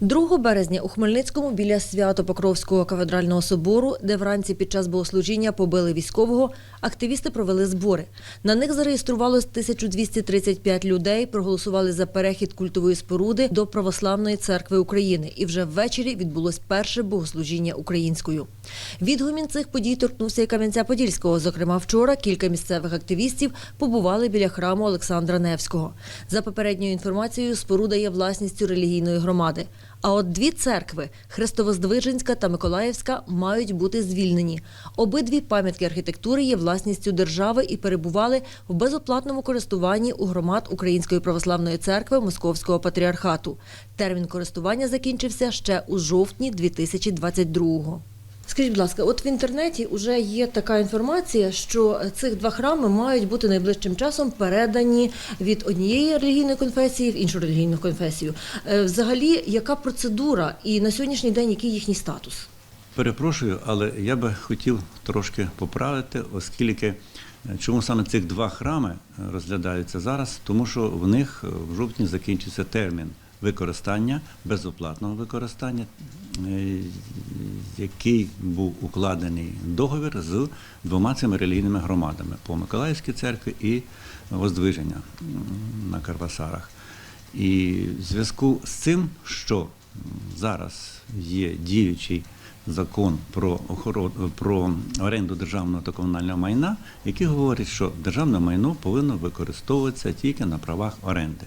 2 березня у Хмельницькому біля Свято-Покровського кафедрального собору, де вранці під час богослужіння побили військового, активісти провели збори. На них зареєструвалось 1235 людей, проголосували за перехід культової споруди до Православної церкви України. І вже ввечері відбулось перше богослужіння українською. Відгумін цих подій торкнувся і Кам'янця-Подільського. Зокрема, вчора кілька місцевих активістів побували біля храму Олександра Невського. За попередньою інформацією, споруда є власністю релігійної громади. А от дві церкви Хрестовоздвиженська та Миколаївська мають бути звільнені. Обидві пам'ятки архітектури є власністю держави і перебували в безоплатному користуванні у громад Української православної церкви Московського патріархату. Термін користування закінчився ще у жовтні 2022-го. Скажіть, будь ласка, от в інтернеті вже є така інформація, що цих два храми мають бути найближчим часом передані від однієї релігійної конфесії в іншу релігійну конфесію. Е, Взагалі, яка процедура і на сьогоднішній день який їхній статус? Перепрошую, але я би хотів трошки поправити, оскільки е, чому саме цих два храми е, розглядаються зараз, тому що в них в жовтні закінчиться термін використання, безоплатного використання, е, який був укладений договір з двома цими релігійними громадами по Миколаївській церкві і Воздвиження на Карвасарах. І в зв'язку з цим, що зараз є діючий закон про охорону про оренду державного та комунального майна, який говорить, що державне майно повинно використовуватися тільки на правах оренди.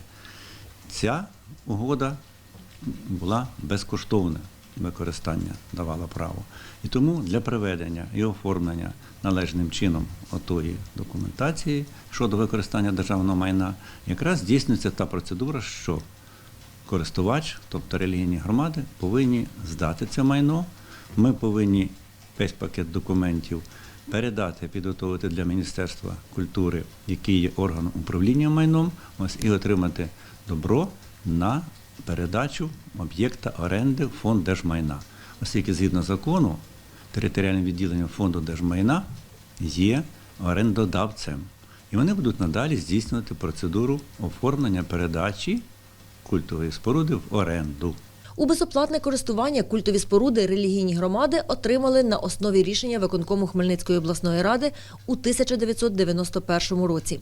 Ця угода була безкоштовне використання давала право. І тому для приведення і оформлення належним чином отої документації щодо використання державного майна якраз здійснюється та процедура, що користувач, тобто релігійні громади, повинні здати це майно. Ми повинні весь пакет документів передати, підготовити для Міністерства культури, який є органом управління майном, ось і отримати добро на передачу об'єкта оренди в фонд держмайна. Оскільки згідно закону, територіальним відділенням фонду держмайна є орендодавцем. І вони будуть надалі здійснювати процедуру оформлення передачі культової споруди в оренду. У безоплатне користування культові споруди релігійні громади отримали на основі рішення виконкому Хмельницької обласної ради у 1991 році.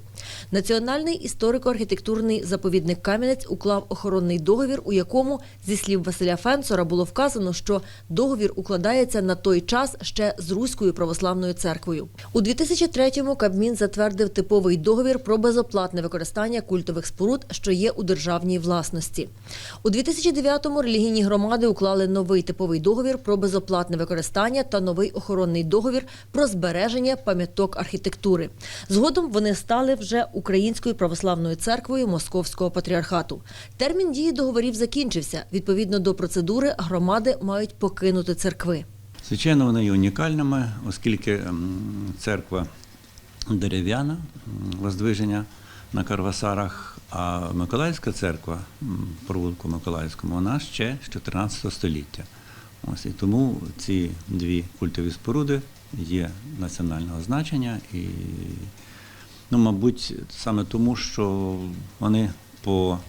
Національний історико-архітектурний заповідник Кам'янець уклав охоронний договір, у якому, зі слів Василя Фенцора, було вказано, що договір укладається на той час ще з Руською православною церквою. У 2003-му Кабмін затвердив типовий договір про безоплатне використання культових споруд, що є у державній власності. У 2009-му релігійні громади уклали новий типовий договір про безоплатне використання та новий охоронний договір про збереження пам'яток архітектури. Згодом вони стали вже Українською православною церквою Московського патріархату. Термін дії договорів закінчився. Відповідно до процедури, громади мають покинути церкви. Звичайно, вони є унікальними, оскільки церква дерев'яна, воздвиження на Карвасарах, а Миколаївська церква в провулку Миколаївському, вона ще з 14 століття. Ось і тому ці дві культові споруди є національного значення і, ну, мабуть, саме тому, що вони по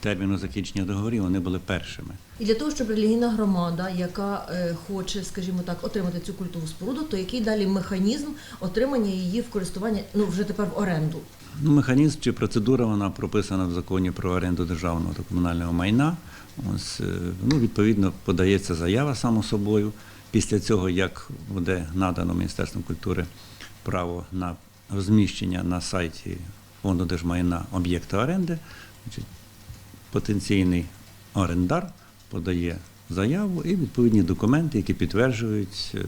терміну закінчення договорів вони були першими. І для того, щоб релігійна громада, яка е, хоче, скажімо так, отримати цю культову споруду, то який далі механізм отримання її в користування, ну вже тепер в оренду. Ну, механізм чи процедура вона прописана в законі про оренду державного та комунального майна. Ось, е, ну, відповідно, подається заява само собою. Після цього, як буде надано Міністерством культури право на розміщення на сайті фонду держмайна об'єкта оренди, значить, потенційний орендар подає заяву і відповідні документи, які підтверджують е,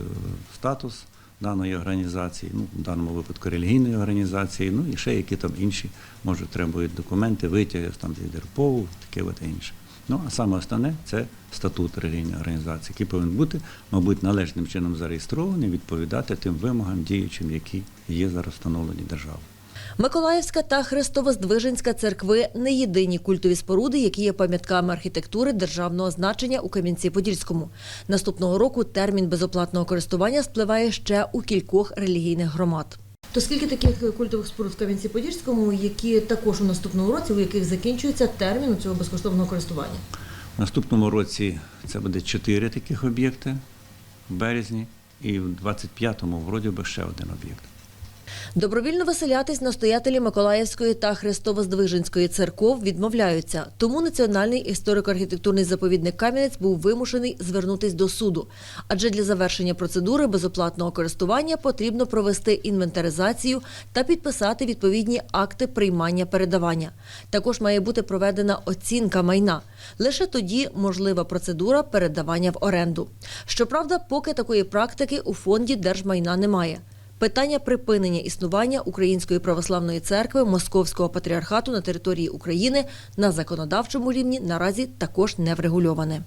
статус даної організації, ну, в даному випадку релігійної організації, ну і ще які там інші, може, требують документи, витяги там з ЄДРПОВ, таке от інше. Ну, а саме основне це статут релігійної організації, який повинен бути, мабуть, належним чином зареєстрований, відповідати тим вимогам діючим, які є зараз встановлені державою. Миколаївська та Христовоздвиженська церкви не єдині культові споруди, які є пам'ятками архітектури державного значення у Кам'янці-Подільському. Наступного року термін безоплатного користування спливає ще у кількох релігійних громад. То скільки таких культових споруд в Кам'янці-Подільському, які також у наступному році, у яких закінчується термін цього безкоштовного користування? В наступному році це буде чотири таких об'єкти в березні, і в 25-му вроді би ще один об'єкт. Добровільно виселятись настоятелі Миколаївської та Христово-Здвиженської церков відмовляються. Тому Національний історико-архітектурний заповідник Кам'янець був вимушений звернутись до суду. Адже для завершення процедури безоплатного користування потрібно провести інвентаризацію та підписати відповідні акти приймання передавання. Також має бути проведена оцінка майна. Лише тоді можлива процедура передавання в оренду. Щоправда, поки такої практики у фонді держмайна немає. Питання припинення існування Української православної церкви Московського патріархату на території України на законодавчому рівні наразі також не врегульоване.